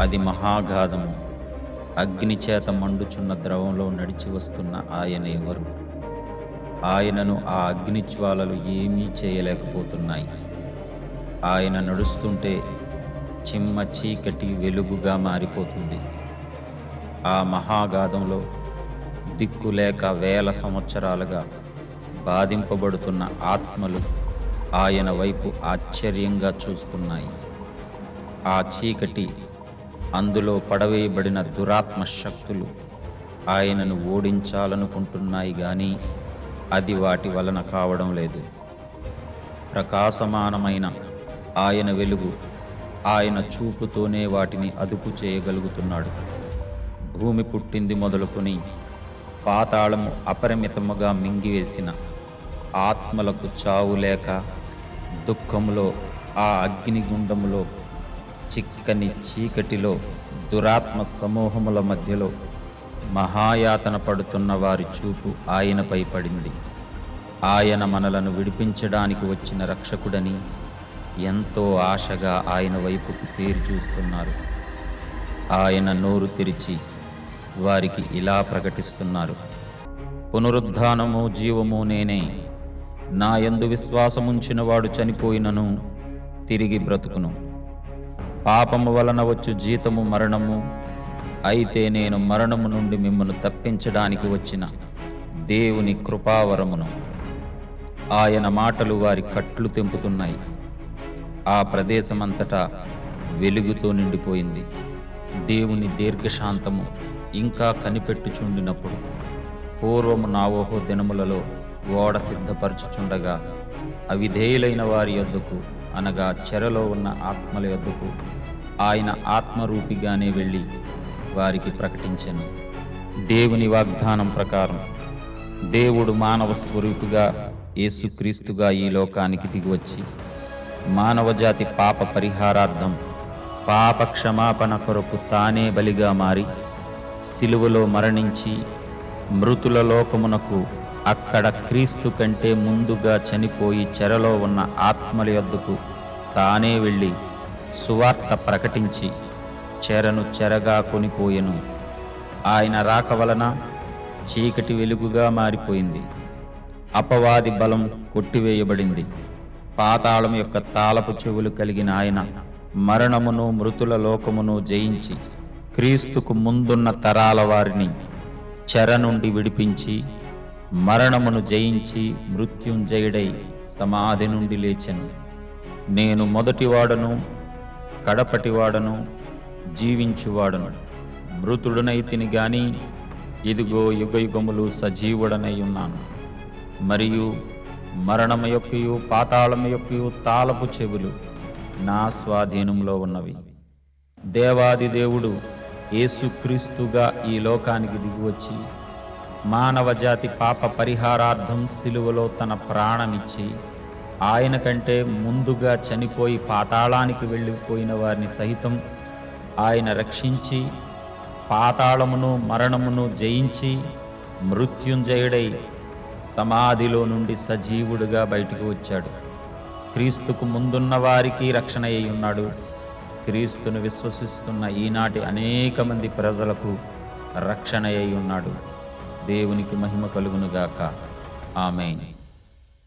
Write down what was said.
అది మహాగాధము అగ్నిచేత మండుచున్న ద్రవంలో నడిచి వస్తున్న ఆయన ఎవరు? ఆయనను ఆ అగ్నిజ్వాలలు ఏమీ చేయలేకపోతున్నాయి. ఆయన నడుస్తుంటే చిమ్మ చీకటి వెలుగుగా మారిపోతుంది. ఆ మహాగాధంలో దిక్కులేక వేల సంవత్సరాలుగా బాధింపబడుతున్న ఆత్మలు ఆయన వైపు ఆశ్చర్యంగా చూస్తున్నాయి. ఆ చీకటి అందులో పడవేయబడిన దురాత్మ శక్తులు ఆయనను ఓడించాలనుకుంటున్నాయి కానీ అది వాటి వలన కావడం లేదు. ప్రకాశమానమైన ఆయన వెలుగు ఆయన చూపుతోనే వాటిని అదుపు చేయగలుగుతున్నాడు. భూమి పుట్టింది మొదలుకొని పాతాళము అపరిమితముగా మింగివేసిన ఆత్మలకు చావు లేక దుఃఖంలో ఆ అగ్నిగుండములో చిక్కని చీకటిలో దురాత్మ సమూహముల మధ్యలో మహాయాతన పడుతున్న వారి చూపు ఆయనపై పడింది. ఆయన మనలను విడిపించడానికి వచ్చిన రక్షకుడని ఎంతో ఆశగా ఆయన వైపుకు తీరు చూస్తున్నారు. ఆయన నోరు తెరిచి వారికి ఇలా ప్రకటిస్తున్నారు. పునరుద్ధానము జీవము నేనే. నా యందు విశ్వాసముంచినవాడు చనిపోయినను తిరిగి బ్రతుకును. పాపము వలన వచ్చు జీతము మరణము. అయితే నేను మరణము నుండి మిమ్మను తప్పించడానికి వచ్చిన దేవుని కృపావరమును. ఆయన మాటలు వారి కట్లు తెంపుతున్నాయి. ఆ ప్రదేశమంతటా వెలుగుతో నిండిపోయింది. దేవుని దీర్ఘశాంతము ఇంకా కనిపెట్టుచుండినప్పుడు పూర్వము నావోహో దినములలో ఓడ సిద్ధపరచుచుండగా అవిధేయులైన వారి యొద్దకు అనగా చెరలో ఉన్న ఆత్మల యొద్దకు ఆయన ఆత్మరూపిగానే వెళ్ళి వారికి ప్రకటించను. దేవుని వాగ్దానం ప్రకారం దేవుడు మానవ స్వరూపిగా యేసుక్రీస్తుగా ఈ లోకానికి దిగివచ్చి మానవజాతి పాప పరిహారార్థం పాప క్షమాపణ కొరకు తానే బలిగా మారి సిలువలో మరణించి మృతుల లోకమునకు అక్కడ క్రీస్తు కంటే ముందుగా చనిపోయి చెరలో ఉన్న ఆత్మల యొద్దకు తానే వెళ్ళి సువార్త ప్రకటించి చెరను చెరగా కొనిపోయెను. ఆయన రాక వలన చీకటి వెలుగుగా మారిపోయింది. అపవాది బలం కొట్టివేయబడింది. పాతాళం యొక్క తాళపు చెవులు కలిగిన ఆయన మరణమును మృతుల లోకమును జయించి క్రీస్తుకు ముందున్న తరాల వారిని చెర నుండి విడిపించి మరణమును జయించి మృత్యుంజయుడై సమాధి నుండి లేచెను. నేను మొదటివాడను కడపటివాడను జీవించువాడను. మృతుడనైతిని గాని ఇదిగో యుగయుగములు సజీవుడనై ఉన్నాను. మరియు మరణము యొక్కయు పాతాళము యొక్కయు తాళపు చెవులు నా స్వాధీనంలో ఉన్నవి. దేవాది దేవుడు యేసుక్రీస్తుగా ఈ లోకానికి దిగివచ్చి మానవ జాతి పాప పరిహారార్థం సిలువలో తన ప్రాణమిచ్చి ఆయన కంటే ముందుగా చనిపోయి పాతాళానికి వెళ్ళిపోయిన వారిని సహితం ఆయన రక్షించి పాతాళమును మరణమును జయించి మృత్యుంజయుడై సమాధిలో నుండి సజీవుడుగా బయటికి వచ్చాడు. క్రీస్తుకు ముందున్న వారికి రక్షణ అయి ఉన్నాడు. క్రీస్తును విశ్వసిస్తున్న ఈనాటి అనేక మంది ప్రజలకు రక్షణ అయి ఉన్నాడు. దేవునికి మహిమ కలుగునుగాక. ఆమె